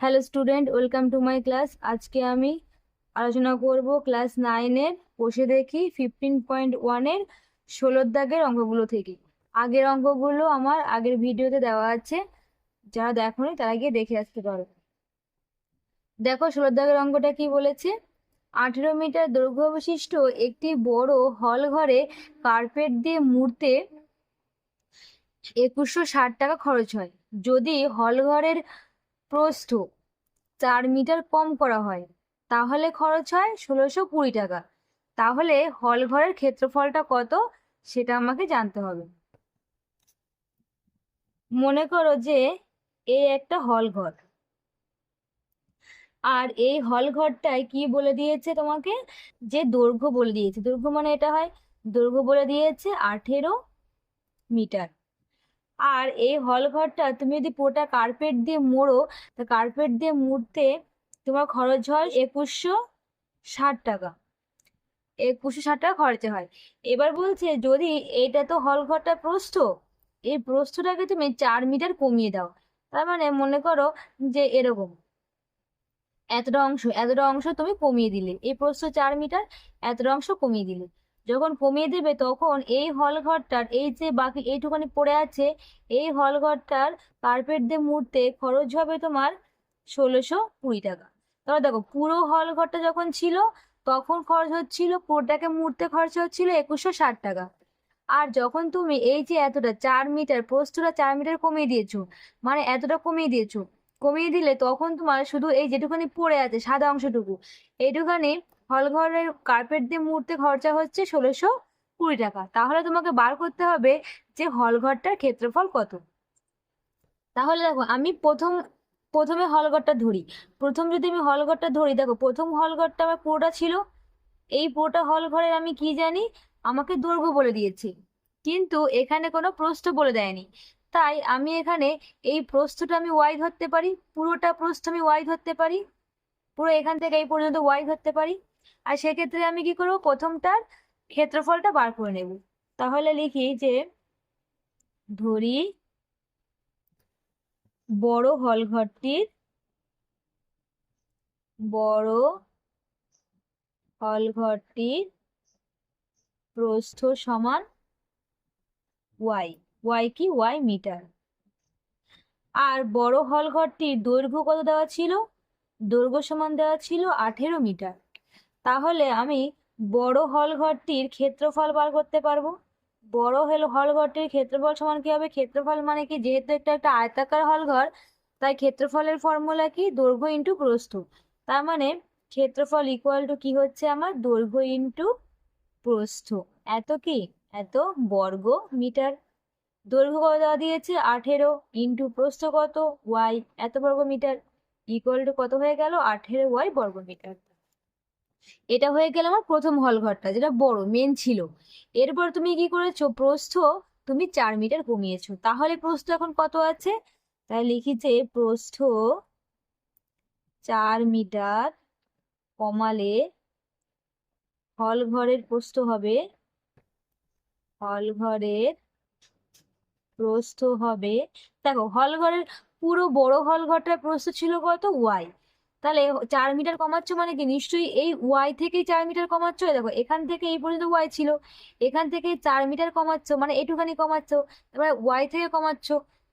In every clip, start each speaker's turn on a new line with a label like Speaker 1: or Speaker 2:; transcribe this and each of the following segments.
Speaker 1: Hello student welcome to my class আজকে আমি আলোচনা করব ক্লাস নাইনের বসে দেখি ফিফটিন পয়েন্ট ওয়ানের ষোলোর দাগের অঙ্কগুলো থেকে। আগের অঙ্কগুলো আমার আগের ভিডিওতে দেওয়া আছে। যারা দেখোনি, তারা গিয়ে দেখে আসতে পারো। দেখো, ষোলোর দাগের অঙ্কটা কি বলেছে? আঠেরো মিটার দৈর্ঘ্য বিশিষ্ট একটি বড় হল ঘরে কার্পেট দিয়ে মুড়তে একুশশো ষাট টাকা খরচ হয়। যদি হল ঘরের প্রস্থ। চার মিটার কম করা হয়। তাহলে খরচ হয় ষোলোশো কুড়ি টাকা। তাহলে হল ঘরের ক্ষেত্রফলটা কত সেটা আমাকে জানতে হবে। মনে করো যে এই একটা হল ঘর। আর এই হল ঘরটায় কি বলে দিয়েছে তোমাকে? যে দৈর্ঘ্য বলে দিয়েছে। দৈর্ঘ্য মানে এটা হয়, দৈর্ঘ্য বলে দিয়েছে আঠেরো মিটার। আর এই হল ঘরটা তুমি যদি পুরোটা কার্পেট দিয়ে মোড়ো, তা কার্পেট দিয়ে মুড়তে তোমার খরচ হয় একুশশো ষাট টাকা। একুশশো ষাট টাকা খরচা হয়। এবার বলছে যদি এইটা তো হল ঘরটা প্রস্থ, এই প্রস্থটাকে তুমি চার মিটার কমিয়ে দাও। তার মানে মনে করো যে এরকম। এতটা অংশ এতটা অংশ তুমি কমিয়ে দিলে। এই প্রস্থ চার মিটার এতটা অংশ কমিয়ে দিলে। যখন কমিয়ে দেবে তখন এই হল ঘরটার এই যে বাকি এইটুখানি পড়ে আছে, এই হল ঘরটার কার্পেট দিয়ে মুড়তে খরচ হবে তোমার ষোলোশো কুড়ি টাকা। তাহলে দেখো, পুরো হল ঘরটা যখন ছিল, তখন খরচ হচ্ছিল, পুরোটাকে মুড়তে খরচ হচ্ছিল একুশশো ষাট টাকা। আর যখন তুমি এই যে এতটা চার মিটার প্রস্থটা চার মিটার কমিয়ে দিয়েছ মানে এতটা কমিয়ে দিয়েছ, কমিয়ে দিলে তখন তোমার শুধু এই যেটুখানি পড়ে আছে সাদা অংশটুকু, এইটুখানি হল ঘরের কার্পেট দিয়ে মুহূর্তে খরচা হচ্ছে ষোলোশো কুড়ি টাকা। তাহলে তোমাকে বার করতে হবে যে হল ঘরটার ক্ষেত্রফল কত। তাহলে দেখো, আমি প্রথম, প্রথমে হল ঘরটা ধরি। প্রথম যদি আমি হল ঘরটা ধরি, দেখো, প্রথম হল ঘরটা আমার পুরোটা ছিল। এই পুরোটা হল ঘরের আমি কি জানি? আমাকে দৈর্ঘ্য বলে দিয়েছে। কিন্তু এখানে কোনো প্রস্থ বলে দেয়নি। তাই আমি এখানে এই প্রস্থটা আমি ওয়াই ধরতে পারি, পুরোটা প্রস্থ আমি ওয়াই ধরতে পারি, পুরো এখান থেকে এই পর্যন্ত ওয়াই ধরতে পারি। আর সেক্ষেত্রে আমি কি করব? প্রথমটার ক্ষেত্রফলটা বার করে নেব। তাহলে লিখি যে ধরি বড় হল ঘরটির বড় হল ঘরটির প্রস্থ সমান ওয়াই। ওয়াই কি? Y metre. আর বড় হল ঘরটির দৈর্ঘ্য কত দেওয়া ছিল? দৈর্ঘ্য সমান দেওয়া ছিল আঠেরো মিটার। তাহলে আমি বড় হল ঘরটির ক্ষেত্রফল বার করতে পারব? বড় হল হল ঘরটির ক্ষেত্রফল সমান কি হবে? ক্ষেত্রফল মানে কি? যেহেতু একটা একটা আয়তাকার হল ঘর, তাই ক্ষেত্রফলের ফর্মুলা কি? দৈর্ঘ্য ইন্টু প্রস্থ। তার মানে ক্ষেত্রফল ইকুয়াল টু কি হচ্ছে আমার? দৈর্ঘ্য ইন্টু প্রস্থ। এত কি? এত বর্গ মিটার। দৈর্ঘ্য কত দেওয়া দিয়েছে? আঠেরো। ইন্টু প্রস্থ কত? ওয়াই এত বর্গ মিটার। ইকুয়াল টু কত হয়ে গেল? আঠেরো ওয়াই বর্গ মিটার। এটা হয়ে গেল আমার প্রথম হল ঘরটা, যেটা বড় মেন ছিল। এরপর তুমি কি করেছ? প্রস্থ তুমি চার মিটার কমিয়েছো। তাহলে প্রস্থ এখন কত আছে? তাই লিখিছে প্রস্থ চার মিটার কমালে হল ঘরের প্রস্থ হবে, হল ঘরের প্রস্থ হবে। দেখো, হল ঘরের পুরো বড় হল ঘরটার প্রস্থ ছিল কত? ওয়াই। তাহলে চার মিটার কমাচ্ছ মানে কি? নিশ্চয়ই এই ওয়াই থেকেই চার মিটার কমাচ্ছ? দেখো, এখান থেকে এই পর্যন্ত ওয়াই ছিল। এখান থেকে চার মিটার কমাচ্ছ মানে এটুখানি কমাচ্ছ। তারপরে ওয়াই থেকে কমাচ্ছ,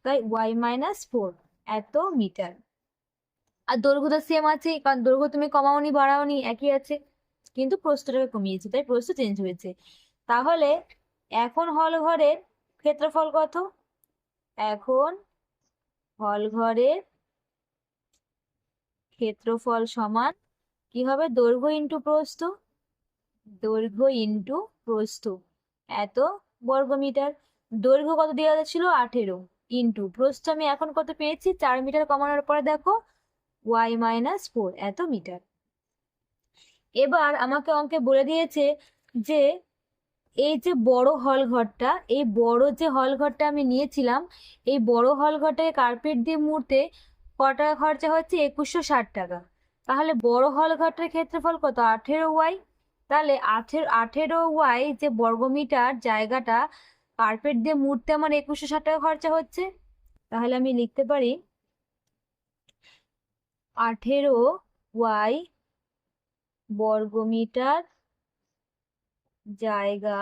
Speaker 1: তাই ওয়াই মাইনাস ফোর এত মিটার। আর দৈর্ঘ্য তো সেম আছে, কারণ দৈর্ঘ্য তুমি কমাওনি, বাড়াওনি, একই আছে। কিন্তু প্রস্থটাকে কমিয়েছে, তাই প্রস্থ চেঞ্জ হয়েছে। তাহলে এখন হল ঘরের ক্ষেত্রফল কত? এখন হল ঘরের ক্ষেত্রফল সমান কি হবে? দৈর্ঘ্য ইন্টু প্রস্থ। দৈর্ঘ্য ইন্টু প্রস্থ। এত বর্গ মিটার দৈর্ঘ্য কত দেওয়া ছিল আঠেরো। ইন্টু প্রস্থ আমি এখন কত পেয়েছি? চার মিটার কমানোর পরে দেখো ওয়াই মাইনাস ফোর এত মিটার। এবার আমাকে অঙ্কে বলে দিয়েছে যে, এই যে বড় হল ঘরটা, এই বড় যে হল ঘরটা আমি নিয়েছিলাম, এই বড় হল ঘরটাকে কার্পেট দিয়ে মুড়তে ক টাকা খরচা হচ্ছে একুশশো ষাট টাকা। তাহলে বড় হল ঘরটার ক্ষেত্রফল কত? আঠেরো ওয়াই। তাহলে আঠেরো আঠেরো ওয়াই যে বর্গমিটার জায়গাটা কার্পেট দিয়ে মুড়তে আমার একুশশো ষাট টাকা খরচা হচ্ছে। তাহলে আমি লিখতে পারি আঠেরো ওয়াই বর্গমিটার জায়গা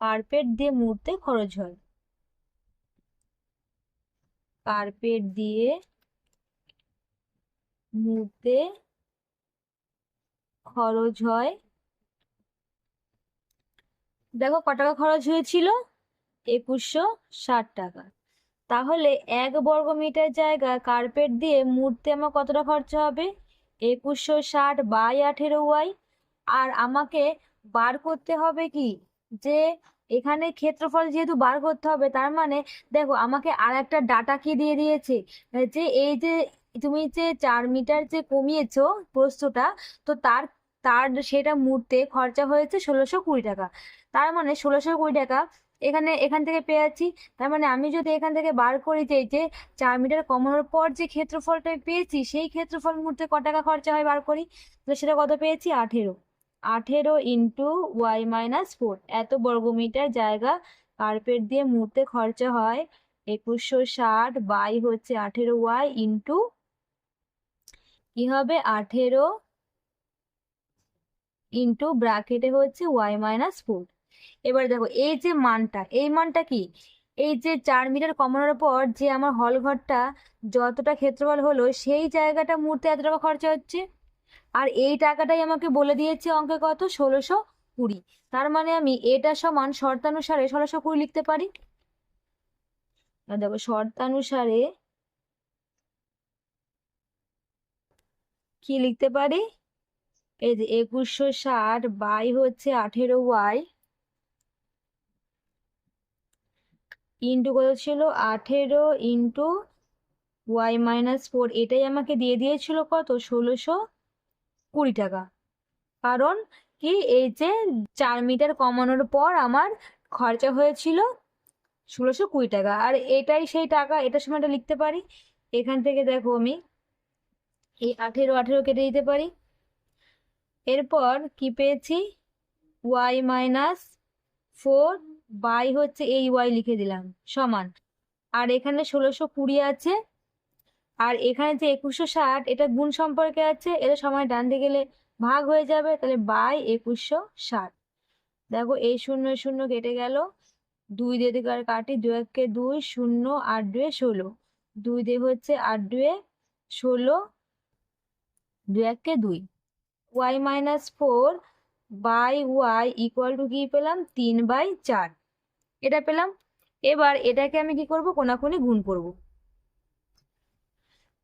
Speaker 1: কার্পেট দিয়ে মুড়তে খরচ হয়। কার্পেট দিয়ে মুড়তে খরচ হয়। দেখো ক টাকা খরচ হয়েছিল? একুশশো ষাট টাকা। তাহলে এক বর্গ মিটার জায়গা কার্পেট দিয়ে মুড়তে আমার কতটা খরচা হবে? একুশশো ষাট বাই আঠেরো ওয়াই। আর আমাকে বার করতে হবে কি? যে এখানে ক্ষেত্রফল যেহেতু বার করতে হবে, তার মানে দেখো আমাকে আর একটা ডাটা কি দিয়ে দিয়েছে। যে এই যে তুমি যে চার মিটার যে কমিয়েছো প্রস্থটা, তো তার তার সেটা মুড়তে খরচা হয়েছে ষোলোশো কুড়ি টাকা। তার মানে ষোলোশো কুড়ি টাকা এখানে, এখান থেকে পেয়ে যাচ্ছি। তার মানে আমি যদি এখান থেকে বার করি যে যে চার মিটার কমানোর পর যে ক্ষেত্রফলটা পেয়েছি, সেই ক্ষেত্রফল মুহূর্তে ক টাকা খরচা হয় বার করি? তো সেটা কত পেয়েছি? আঠেরো। আঠেরো ইন্টু ওয়াই মাইনাস ফোর এত বর্গমিটার জায়গা কার্পেট দিয়ে মুহূর্তে খরচা হয় একুশশো ষাট বাই হচ্ছে আঠেরো ওয়াই ইন্টু কি হবে? আঠেরো ইন্টু ব্র্যাকেটে হচ্ছে ওয়াই মাইনাস ফোর এবার দেখো, এই যে মানটা, এই মানটা কি? এই যে চার মিটার কমানোর পর যে আমার হল ঘরটা যতটা ক্ষেত্রফল হলো, সেই জায়গাটা মুহূর্তে এত টাকা খরচা হচ্ছে? আর এই টাকাটাই আমাকে বলে দিয়েছে অঙ্কে কত? ষোলোশো কুড়ি। তার মানে আমি এটা সমান শর্তানুসারে ষোলোশো কুড়ি লিখতে পারি? দেখো, শর্তানুসারে কি লিখতে পারি? এই যে একুশশো ষাট বাই হচ্ছে আঠেরো ওয়াই ইন্টু কত ছিল? আঠেরো ইন্টু ওয়াই মাইনাস ফোর। এটাই আমাকে দিয়ে দিয়েছিল কত? ষোলোশো কুড়ি টাকা। কারণ কি? এই যে চার মিটার কমানোর পর আমার খরচা হয়েছিল ষোলোশো কুড়ি টাকা। আর এটাই সেই টাকা, এটার সময়টা লিখতে পারি? এখান থেকে দেখো আমি, এই আঠেরো আঠেরো কেটে দিতে পারি। এরপর কি পেয়েছি? ওয়াই মাইনাস ফোর বাই হচ্ছে এই ওয়াই লিখে দিলাম, সমান। আর এখানে ষোলোশো কুড়ি আছে আর এখানে যে একুশশো ষাট, এটা গুণ সম্পর্কে আছে, এটা সময় ডান দিকে গেলে ভাগ হয়ে যাবে, তাহলে বাই একুশশো ষাট। দেখো এই শূন্য শূন্য কেটে গেল, দুই দিয়ে দিকে আর কাটি, দু এককে দুই, শূন্য, আট দুয়ে ষোলো। দুই দিয়ে হচ্ছে আট দুয়ে ষোলো, দু এককে দুই। Y minus four by y equal to কি পেলাম? তিন বাই চার। এটা পেলাম। এবার এটাকে আমি কি করব? কোনাকুনি গুণ করব।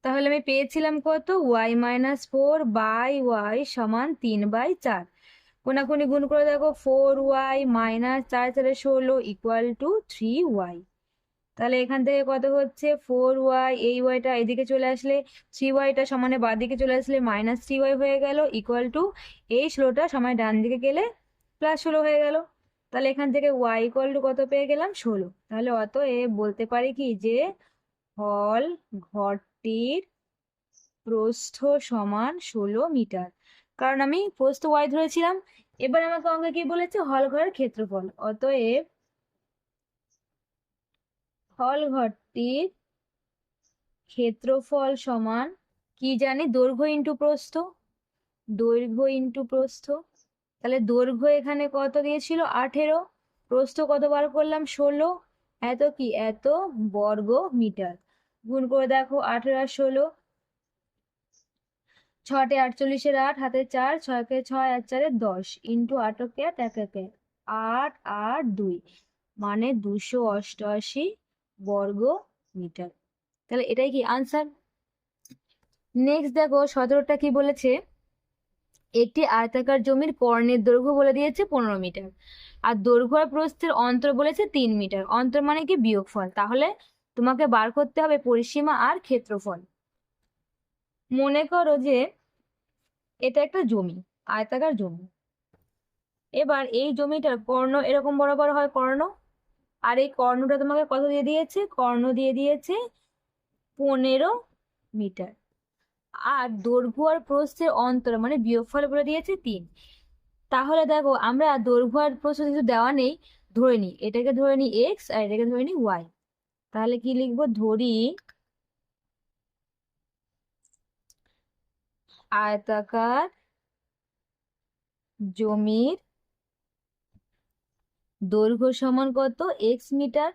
Speaker 1: তাহলে আমি পেয়েছিলাম কত? Y minus four by y সমান তিন বাই চার। কোনাকুনি গুণ করে দেখো ফোর ওয়াই মাইনাস চার চারে ষোলো ইকুয়াল টু থ্রি ওয়াই তাহলে এখান থেকে কত হচ্ছে? ফোর ওয়াই এই ওয়াইটা এদিকে চলে আসলে থ্রি ওয়াইটা সমানে বাঁ দিকে চলে আসলে মাইনাস থ্রি ওয়াই হয়ে গেল ইকুয়াল টু এই ষোলোটা সময় ডান দিকে গেলে প্লাস ষোলো হয়ে গেল। তাহলে এখান থেকে ওয়াই ইকুয়াল টু কত পেয়ে গেলাম? ষোলো। তাহলে অত এ বলতে পারি কি যে হল ঘরটির প্রস্থ সমান ষোলো মিটার। কারণ আমি প্রস্থ ওয়াই ধরেছিলাম, এবার আমাকে অঙ্কে কি বলেছে? হল ঘরের ক্ষেত্রফল। অতএব হল ঘরটির ক্ষেত্রফল সমান কি জানি? দৈর্ঘ্য ইন্টু প্রস্থ। দৈর্ঘ্য ইন্টু প্রস্থ। তাহলে দৈর্ঘ্য এখানে কত দিয়েছিল? আঠেরো। প্রস্থ কত বার করলাম? ষোলো। এত কি? এত বর্গ মিটার। গুণ করে দেখো, আঠেরো আর ষোলো। ছটে আটচল্লিশের আট, হাতে চার, ছয়কে ছয় আর চারে দশ। ইন্টু আটকে আট এক, একে আট আট, দুই। মানে দুশো অষ্টআশি বর্গ মিটার। তাহলে এটাই কি আনসার নেক্সট দেখো, সতেরোটা কি বলেছে? একটি আয়তাকার জমির কর্ণের দৈর্ঘ্য বলে দিয়েছে পনেরো মিটার। আর দৈর্ঘ্য আর প্রস্থের অন্তর বলেছে তিন মিটার। অন্তর মানে কি? বিয়োগফল। তাহলে তোমাকে বার করতে হবে পরিসীমা আর ক্ষেত্রফল। মনে করো যে এটা একটা জমি, আয়তাকার জমি। এবার এই জমিটার কর্ণ এরকম বড় হয় কর্ণ, আর এই কর্ণটা তোমাকে কত দিয়ে দিয়েছে? কর্ণ দিয়ে দিয়েছে পনেরো মিটার। আর দৈর্ঘ্য আর প্রস্থের অন্তর মানে বিয়োগফল বলে দিয়েছে তিন। তাহলে দেখো, আমরা দৈর্ঘ্য আর প্রস্থ কিছু দেওয়া নেই, ধরে নিই, এটাকে ধরে নিই এক্স আর এটাকে ধরে নিই ওয়াই তাহলে কি লিখব? ধরি আয়তাকার জমির দৈর্ঘ্য সমান কত? X metre.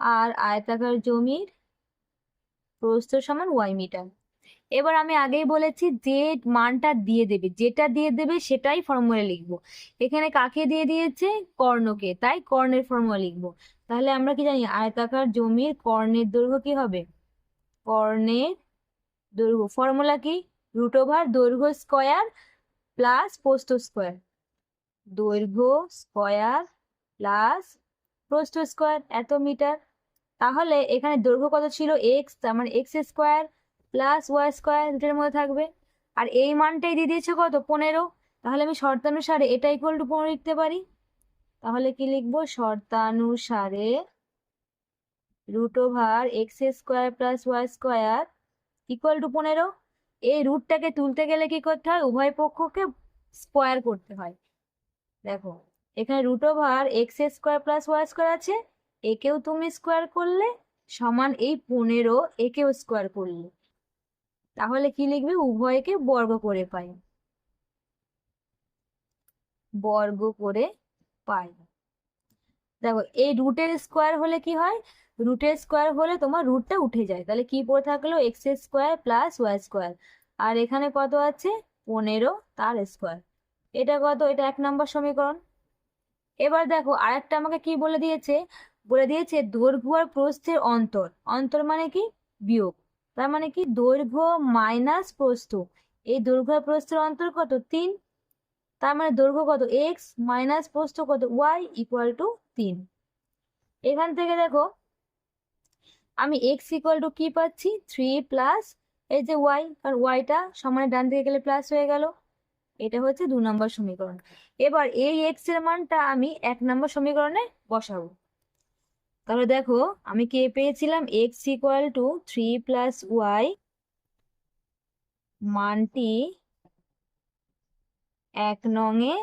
Speaker 1: আর আয়তাকার জমির প্রস্থ সমান ওয়াই মিটার। এবার আমি আগেই বলেছি যে মানটা দিয়ে দেবে, যেটা দিয়ে দেবে সেটাই ফর্মুলা লিখব। এখানে কাকে দিয়ে দিয়েছে? কর্ণকে, তাই কর্ণের ফর্মুলা লিখব। তাহলে আমরা কি জানি, আয়তাকার জমির কর্ণের দৈর্ঘ্য কি হবে? কর্ণের দৈর্ঘ্য ফর্মুলা কি? রুট ওভার দৈর্ঘ্য স্কয়ার প্লাস প্রস্থ স্কোয়ার দৈর্ঘ্য স্কয়ার প্লাস প্রস্থ স্কোয়ার এত মিটার তাহলে এখানে দৈর্ঘ্য কত ছিল? এক্স তার মানে x square plus y square দুটোর মধ্যে থাকবে। আর এই মানটাই দিয়ে দিয়েছে কত? পনেরো। তাহলে আমি শর্তানুসারে এটা ইকুয়াল টু পনেরো লিখতে পারি। তাহলে কি লিখব? শর্তানুসারে root over x square plus y square equal to পনেরো। এই রুটটাকে তুলতে গেলে কি করতে হয়? উভয় পক্ষকে স্কোয়ার করতে হয়। দেখো, এখানে root over x square plus y square আছে। একেও তুমি স্কোয়ার করলে, সমান এই পনেরো, একেও স্কোয়ার করলে। তাহলে কি লিখবে? উভয়কে বর্গ করে পাই। বর্গ করে পাই। দেখো, এই রুটের স্কোয়ার হলে কি হয়? রুটের স্কোয়ার হলে তোমার রুটটা উঠে যায়। তাহলে কি পড়ে থাকল? X square plus y square আর এখানে কত আছে? পনেরো, তার স্কোয়ার এটা কত? এটা এক নম্বর সমীকরণ। এবার দেখো, আরেকটা আমাকে কি বলে দিয়েছে? বলে দিয়েছে দৈর্ঘ্য আর প্রস্থের অন্তর। অন্তর মানে কি? বিয়োগ। তার মানে কি? দৈর্ঘ্য মাইনাস প্রস্থ। এই দৈর্ঘ্য প্রস্থের অন্তর কত? তিন। তার মানে দৈর্ঘ্য কত? এক্স মাইনাস প্রস্থ কত? ওয়াই ইকুয়াল টু তিন। এখান থেকে দেখো, আমি এক্স ইকুয়াল টু কি পাচ্ছি? থ্রি প্লাস এই যে ওয়াই কারণ ওয়াইটা সমানে ডান দিকে গেলে প্লাস হয়ে গেল। এটা হচ্ছে দু নম্বর সমীকরণ। এবার এই এক্সের মানটা আমি এক নম্বর সমীকরণে বসাবো। তাহলে দেখো, আমি কে পেয়েছিলাম? X equal to three plus y মানটি এক নংয়ে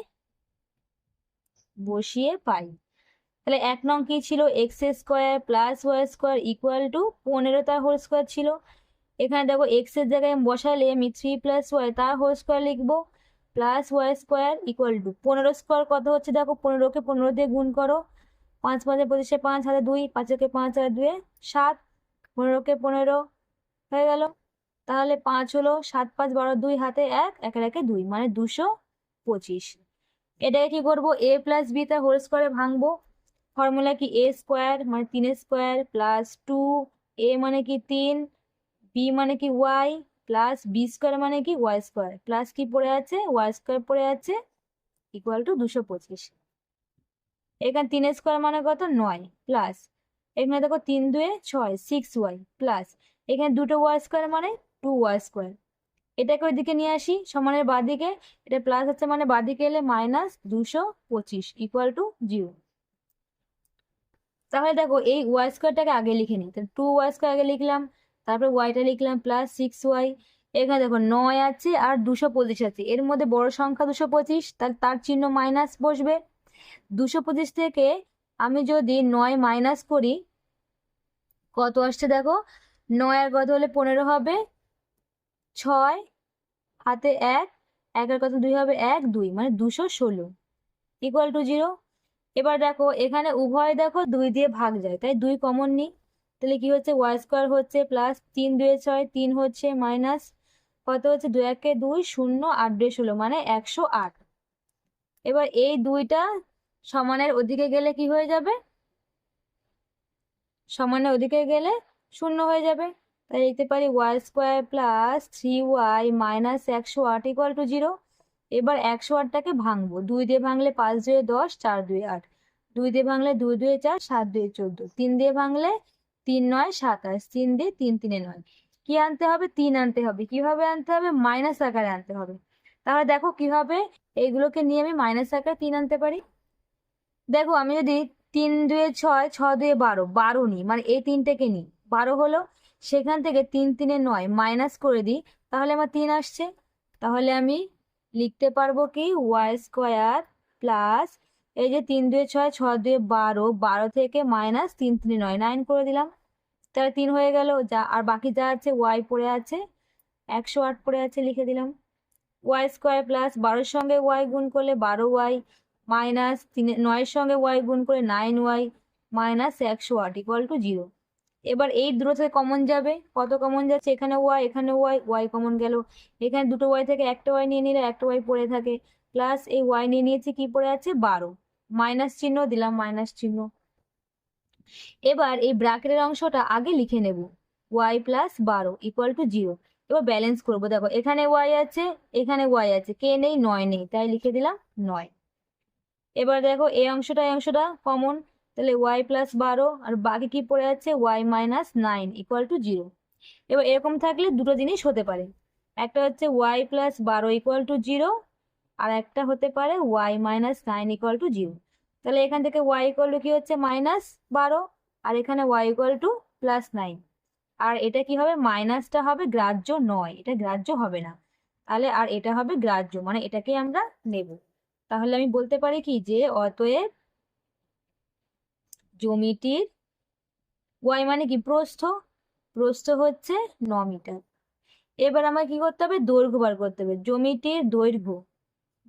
Speaker 1: বসিয়ে পাই। তাহলে এক নং কি ছিল? X square plus y square equal to পনেরো তার হোল স্কোয়ার ছিল। এখানে দেখো এক্সের জায়গায় আমি বসালে আমি থ্রি প্লাস ওয়াই তার হোল স্কোয়ার লিখব। Plus y square equal to পনেরো স্কোয়ার কত হচ্ছে? দেখো, পনেরোকে পনেরো দিয়ে গুণ করো। পাঁচ পাঁচে পঁচিশে পাঁচ, হাতে দুই পাঁচকে পাঁচ আর দুয়ে সাত, পনেরোকে পনেরো, হয়ে গেল। তাহলে পাঁচ হলো সাত পাঁচ বারো দুই, হাতে এক, একে একে দুই মানে দুশো পঁচিশ। এটাকে কি করব? এ প্লাস বি তে হোল স্কোয়ারে ভাঙবো। ফর্মুলা কি? এ স্কোয়ার মানে তিন স্কোয়ার প্লাস টু এ মানে কি তিন বি মানে কি ওয়াই প্লাস বি স্কোয়ার মানে কি ওয়াই স্কোয়ার প্লাস কি পড়ে আছে? ওয়াই স্কোয়ার পড়ে আছে ইকুয়াল টু দুশো পঁচিশ। এখানে তিন স্কোয়ার মানে কত? নয় প্লাস এখানে দেখো তিন দুয়ে ছয় সিক্স ওয়াই প্লাস এখানে দুটো ওয়াই স্কোয়ার মানে টু ওয়াই স্কোয়ার। এটাকে ওইদিকে নিয়ে আসি, সমানের বাদিকে। এটা প্লাস আছে মানে বাদিকে এলে মাইনাস দুশো পঁচিশ ইকুয়াল টু জিরো তাহলে দেখো এই ওয়াই স্কোয়ারটাকে আগে লিখে নিই। তাহলে টু ওয়াই স্কোয়ার আগে লিখলাম, তারপর ওয়াইটা লিখলাম প্লাস সিক্স ওয়াই এখানে দেখো নয় আছে আর দুশো পঁচিশ আছে। এর মধ্যে বড় সংখ্যা দুশো পঁচিশ, তাহলে তার চিহ্ন মাইনাস বসবে। দুশো পঁচিশ থেকে আমি যদি নয় মাইনাস করি, কত আসছে দেখো? নয় আর কত হলে পনেরো হবে? ছয় হাতে এক একের কত দুই হবে? এক, দুই মানে দুশো ষোলো। ইকুয়াল টু জিরো এবার দেখো, এখানে উভয় দেখো দুই দিয়ে ভাগ যায়, তাই দুই কমন নিই। তাহলে কি হচ্ছে? ওয়াই স্কোয়ার হচ্ছে প্লাস তিন দুয়ে ছয়, তিন হচ্ছে মাইনাস কত হচ্ছে? দুই একে দুই, শূন্য আট দুই ষোলো মানে একশো আট। এবার এই দুইটা সমানের ওদিকে গেলে কি হয়ে যাবে? সমানের ওদিকে গেলে শূন্য হয়ে যাবে। তাই লিখতে পারি y square plus three y minus একশো আট ইকুয়াল টু জিরো। এবার একশো আটটাকে ভাঙবো। দুই দিয়ে ভাঙলে পাঁচ দুয়ে দশ, চার দুয়ে আট। দুই দিয়ে ভাঙলে দুই দুয়ে চার, সাত দুয়ে চোদ্দ। তিন দিয়ে ভাঙলে তিন নয়, সাতাশ। তিন দিয়ে তিন তিনে নয়। কি আনতে হবে? তিন আনতে হবে। কীভাবে আনতে হবে? মাইনাস আকারে আনতে হবে। তাহলে দেখো কীভাবে এইগুলোকে নিয়ে আমি মাইনাস আকারে তিন আনতে পারি। দেখো আমি যদি তিন দুয়ে ছয় ছ দুয়ে বারো বারো নিই মানে এই তিনটেকে নিই, বারো হলো সেখান থেকে তিন তিনে নয় মাইনাস করে দিই, তাহলে আমার তিন আসছে, তাহলে আমি লিখতে পারব কি ওয়াই স্কোয়ার প্লাস এই যে তিন দুয়ে ছয় ছ দুয়ে বারো বারো থেকে মাইনাস তিন তিনে নয় নাইন করে দিলাম, তাহলে তিন হয়ে গেল, যা আর বাকি যা আছে ওয়াই পড়ে আছে, একশো আট পড়ে আছে লিখে দিলাম ওয়াই স্কোয়ার প্লাস বারোর সঙ্গে ওয়াই গুণ করলে বারো ওয়াই মাইনাস তিন, নয়ের সঙ্গে ওয়াই গুণ করে নাইন ওয়াই মাইনাস একশো আট ইকুয়াল টু জিরো এবার এই দুটো থেকে কমন যাবে। কত কমন যাচ্ছে? এখানে ওয়াই এখানে ওয়াই ওয়াই কমন গেল। এখানে দুটো ওয়াই থেকে একটা ওয়াই নিয়ে নিলে একটা ওয়াই পড়ে থাকে। প্লাস এই ওয়াই নিয়ে নিয়েছি কি পড়ে আছে? বারো। মাইনাস চিহ্ন, দিলাম মাইনাস চিহ্ন। এবার এই ব্র্যাকেটের অংশটা আগে লিখে নেব। ওয়াই প্লাস বারো ইকুয়াল টু জিরো এবার ব্যালেন্স করব। দেখো, এখানে ওয়াই আছে, এখানে ওয়াই আছে। কে নেই? নয় নেই। তাই লিখে দিলাম নয়। এবার দেখো এই অংশটা এই অংশটা কমন তাহলে ওয়াই প্লাস বারো, আর বাকি কি পড়ে আছে? Y minus nine equal to zero এবার এরকম থাকলে দুটো জিনিস হতে পারে। একটা হচ্ছে ওয়াই প্লাস বারো ইকুয়াল টু জিরো আর একটা হতে পারে y minus nine equal to zero তাহলে এখান থেকে ওয়াই ইকুয়াল টু কি হচ্ছে? মাইনাস বারো, আর এখানে y equal to plus nine আর এটা কি হবে? মাইনাসটা হবে গ্রাহ্য নয়, এটা গ্রাহ্য হবে না। তাহলে আর এটা হবে গ্রাহ্য মানে এটাকে আমরা নেব। তাহলে আমি বলতে পারি কি যে অতএব জমিটির ওয়াই মানে কি? প্রস্থ। প্রস্থ হচ্ছে ন মিটার। এবার আমাকে কি করতে হবে? দৈর্ঘ্য বার করতে হবে। জমিটির দৈর্ঘ্য।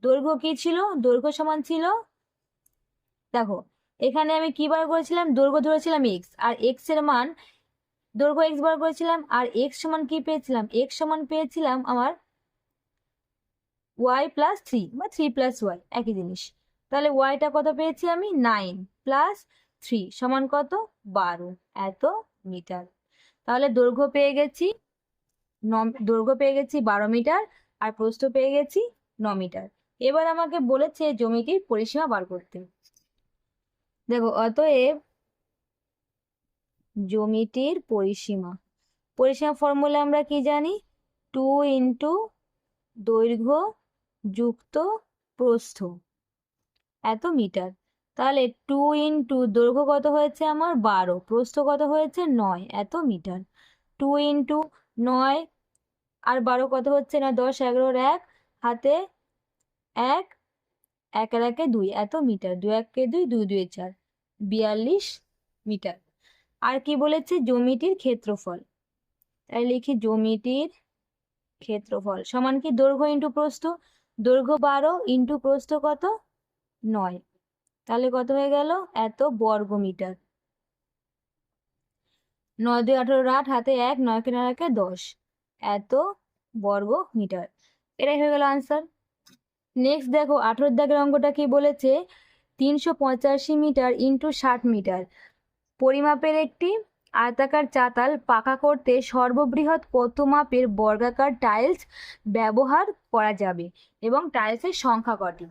Speaker 1: দৈর্ঘ্য কি ছিল? দৈর্ঘ্য সমান ছিল? দেখো, এখানে আমি কি বার করেছিলাম? দৈর্ঘ্য ধরেছিলাম এক্স আর এক্সের মান, দৈর্ঘ্য এক্স বার করেছিলাম। আর এক্স সমান কি পেয়েছিলাম? এক্স সমান পেয়েছিলাম আমার ওয়াই প্লাস থ্রি বা থ্রি প্লাস ওয়াই একই জিনিস। তাহলে ওয়াইটা কত পেয়েছি আমি? নাইন প্লাস থ্রি সমান কত? বারো। এত মিটার। তাহলে দৈর্ঘ্য পেয়ে গেছি ন দৈর্ঘ্য পেয়ে গেছি বারো মিটার আর প্রস্থ পেয়ে গেছি ন মিটার। এবার আমাকে বলেছে জমিটির পরিসীমা বার করতে। দেখো, অতএব জমিটির পরিসীমা। পরিসীমা ফর্মুলা আমরা কি জানি? টু ইন্টু দৈর্ঘ্য যুক্ত প্রস্থ। এত মিটার। তাহলে টু ইন্টু দৈর্ঘ্য কত হয়েছে আমার? বারো। প্রস্থ কত হয়েছে? নয়। এত মিটার। টু ইন্টু নয় আর বারো কত হচ্ছে না? দশ, এগারোর এক। হাতে এক এক আর একে দুই। এত মিটার। দুই, একে দুই দুই দুই, চার। বিয়াল্লিশ মিটার। আর কি বলেছে? জমিটির ক্ষেত্রফল। তাই লিখি জমিটির ক্ষেত্রফল। সমান কি? দৈর্ঘ্য ইন্টু প্রস্থ। দৈর্ঘ্য বারো ইন্টু প্রস্থ কত? নয়। তাহলে কত হয়ে গেল? এত বর্গ মিটার নয় দুই আঠারো আট, হাতে এক, নয় কেনা একে দশ। এত বর্গ মিটার এটাই হয়ে গেল আনসার নেক্সট দেখো, আঠেরো দাগের অঙ্কটা কি বলেছে? তিনশো পঁচাশি মিটার ইন্টু ষাট মিটার। পরিমাপের একটি আয়তাকার চাতাল পাকা করতে সর্ববৃহৎ কত মাপের বর্গাকার টাইলস ব্যবহার করা যাবে এবং টাইলসের সংখ্যা কটি?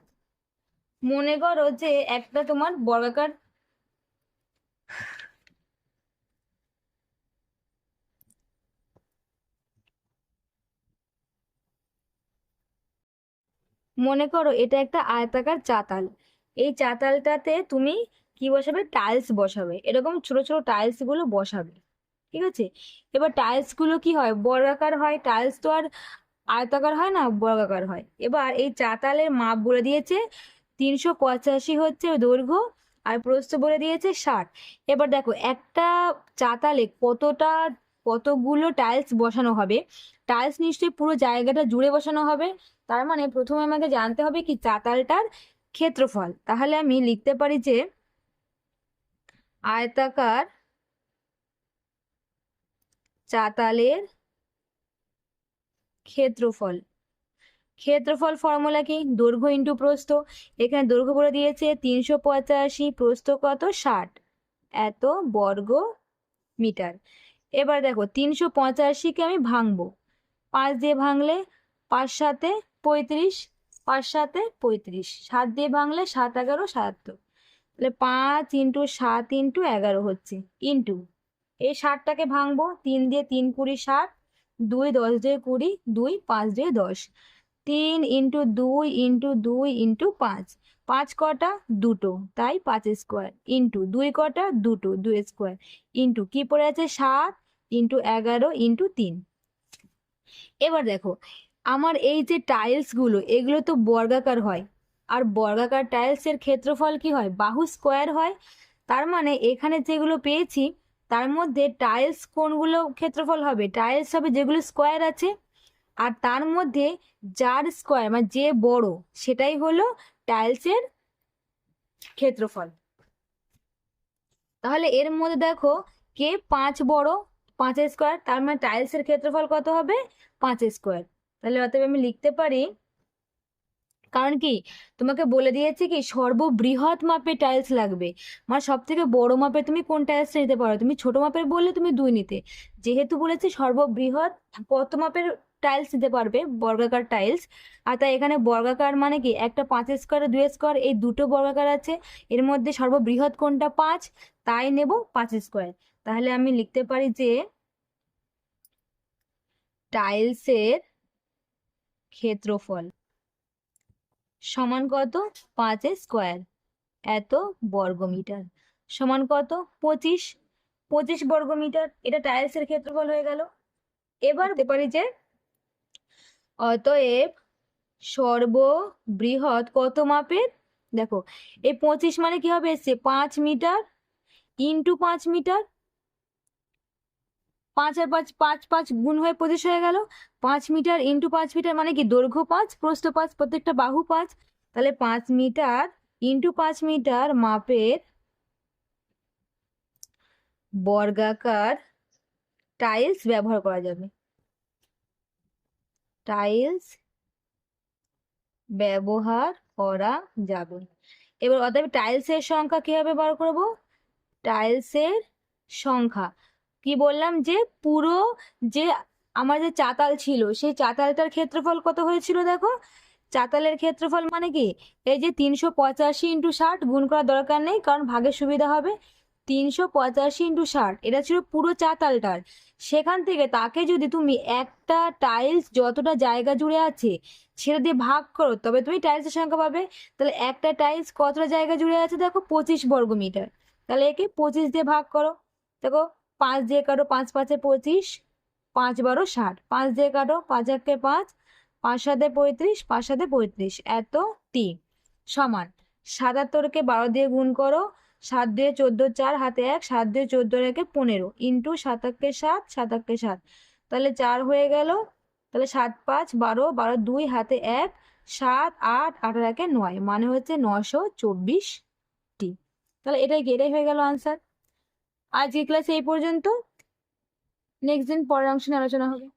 Speaker 1: মনে করো যে একটা তোমার বর্গাকার মনে করো এটা একটা আয়তাকার চাতাল। এই চাতালটাতে তুমি কি বসাবে? টাইলস বসাবে। এরকম ছোট ছোট টাইলসগুলো বসাবে। ঠিক আছে? এবার টাইলসগুলো কি হয়? বর্গাকার হয়। টাইলস তো আর আয়তাকার হয় না, বর্গাকার হয়। এবার এই চাতালের মাপ বলে দিয়েছে, তিনশো পঁচাশি হচ্ছে দৈর্ঘ্য আর প্রস্থ বলে দিয়েছে ষাট। এবার দেখো, একটা চাতালে কতটা, কতগুলো টাইলস বসানো হবে? টাইলস নিশ্চয়ই পুরো জায়গাটা জুড়ে বসানো হবে। তার মানে প্রথমে আমাকে জানতে হবে কি চাতালটার ক্ষেত্রফল। তাহলে আমি লিখতে পারি যে আয়তাকার চাতালের ক্ষেত্রফল। ক্ষেত্রফল ফর্মুলা কি? দৈর্ঘ্য ইন্টু প্রস্থ। এখানে দৈর্ঘ্য বলে দিয়েছে তিনশো পঁচাশি প্রস্থ কত? ষাট। এত বর্গ মিটার। এবার দেখো, তিনশো পঁচাশিকে আমি ভাঙবো? পাঁচ দিয়ে ভাঙলে পাঁচ সাতে পঁয়ত্রিশ, পাঁচ সাতে পঁয়ত্রিশ। সাত দিয়ে ভাঙলে সাত এগারো, সাতাত্তর। তাহলে পাঁচ ইন্টু সাত ইন্টু এগারো হচ্ছে, ইন্টু। এই ষাটটাকে ভাঙবো, তিন দিয়ে তিন কুড়ি ষাট দুই দশ দিয়ে কুড়ি, দুই পাঁচ দিয়ে দশ। তিন ইন্টু দুই ইন্টু দুই ইন্টু পাঁচ পাঁচ কটা দুটো, তাই পাঁচ স্কোয়ার, ইন্টু দুই কটা দুটো, দুই স্কোয়ার, ইন্টু কি পড়ে আছে সাত ইন্টু এগারো ইন্টু তিন। এবার দেখো, আমার এই যে টাইলসগুলো এগুলো তো বর্গাকার হয় আর বর্গাকার টাইলসের ক্ষেত্রফল কি হয়? বাহু স্কোয়ার হয়। তার মানে এখানে যেগুলো পেয়েছি, তার মধ্যে টাইলস কোনগুলো ক্ষেত্রফল হবে? টাইলস হবে যেগুলো স্কোয়ার আছে। আর তার মধ্যে যার স্কোয়ার মানে যে বড়, সেটাই হলো টাইলসের ক্ষেত্রফল। তাহলে এর মধ্যে দেখো, কে পাঁচ বড় পাঁচ স্কোয়ার তার মানে টাইলসের ক্ষেত্রফল কত হবে? পাঁচ স্কোয়ার তাহলে অতএব আমি লিখতে পারি কারণ কি? তোমাকে বলে দিয়েছে কি, সর্ববৃহৎ মাপের টাইলস লাগবে। মানে সব থেকে বড় মাপে তুমি কোন টাইলসটা নিতে পারো? তুমি ছোট মাপের বললে তুমি দুই নিতে। যেহেতু বলেছে সর্ববৃহৎ, কত মাপের টাইলস নিতে পারবে? বর্গাকার টাইলস আর তাই এখানে বর্গাকার মানে কি? একটা পাঁচ স্কোয়ার দুই স্কোয়ার এই দুটো বর্গাকার আছে। এর মধ্যে সর্ববৃহৎ কোনটা? পাঁচ। তাই নেব পাঁচ স্কোয়ার তাহলে আমি লিখতে পারি যে টাইলসের ক্ষেত্রফল। সমান কত? পাঁচ স্কোয়ার। এত বর্গমিটার। সমান কত? পঁচিশ। পঁচিশ বর্গমিটার। এটা টাইলসের ক্ষেত্রফল হয়ে গেল। এবার হতে পারি। যে অতএব সর্ববৃহৎ কত মাপের? দেখো এই পঁচিশ মানে কি হবে? এসছে পাঁচ মিটার। ইন্টু পাঁচ মিটার। পাঁচ আর পাঁচ পাঁচ পাঁচ গুণ হয়ে পঁচিশ হয়ে গেল। পাঁচ মিটার ইন্টু পাঁচ মিটার মানে কি? দৈর্ঘ্য পাঁচ, প্রস্থ পাঁচ, প্রত্যেকটা বাহু পাঁচ। তাহলে পাঁচ মিটার ইন্টু পাঁচ মিটার মাপের বর্গাকার টাইলস ব্যবহার করা যাবে। টাইলস ব্যবহার করা যাবে। এবার অতএব টাইলসের সংখ্যা কীভাবে বার করব? টাইলসের সংখ্যা। কি বললাম যে পুরো যে আমার যে চাতাল ছিল, সেই চাতালটার ক্ষেত্রফল কত হয়েছিল দেখো? চাতালের ক্ষেত্রফল মানে কি? এই যে তিনশো পঁচাশি ইন্টু ষাট গুণ করার দরকার নেই, কারণ ভাগের সুবিধা হবে। তিনশো পঁচাশি ইন্টু ষাট, এটা ছিল পুরো চাতালটার। সেখান থেকে তাকে যদি তুমি একটা টাইলস যতটা জায়গা জুড়ে আছে, সেটা দিয়ে ভাগ করো, তবে তুমি টাইলসের সংখ্যা পাবে। তাহলে একটা টাইলস কতটা জায়গা জুড়ে আছে দেখো? পঁচিশ বর্গ মিটার তাহলে একে পঁচিশ দিয়ে ভাগ করো। দেখো পাঁচ দিয়ে কাটো, পাঁচ পাঁচে পঁচিশ, পাঁচ বারো ষাট। পাঁচ দিয়ে কাটো, পাঁচ একে পাঁচ পাঁচ সাতে পঁয়ত্রিশ, পাঁচ সাতে পঁয়ত্রিশ। এত টি সমান। সাতাত্তরকে বারো দিয়ে গুণ করো, সাত দিয়ে চোদ্দ, চার, হাতে এক, সাত দিয়ে চোদ্দ, একে পনেরো। ইন্টু সাতাককে সাত সাতাককে সাত। তাহলে চার হয়ে গেল। তাহলে সাত পাঁচ, বারো বারো দুই, হাতে এক, সাত, আট, আঠারো, একে নয়। মানে হচ্ছে নশো চব্বিশ টি তাহলে এটাই কি? এটাই হয়ে গেল আনসার আজকে ক্লাস এই পর্যন্ত। নেক্সট দিন পরের অংশ নিয়ে আলোচনা হবে।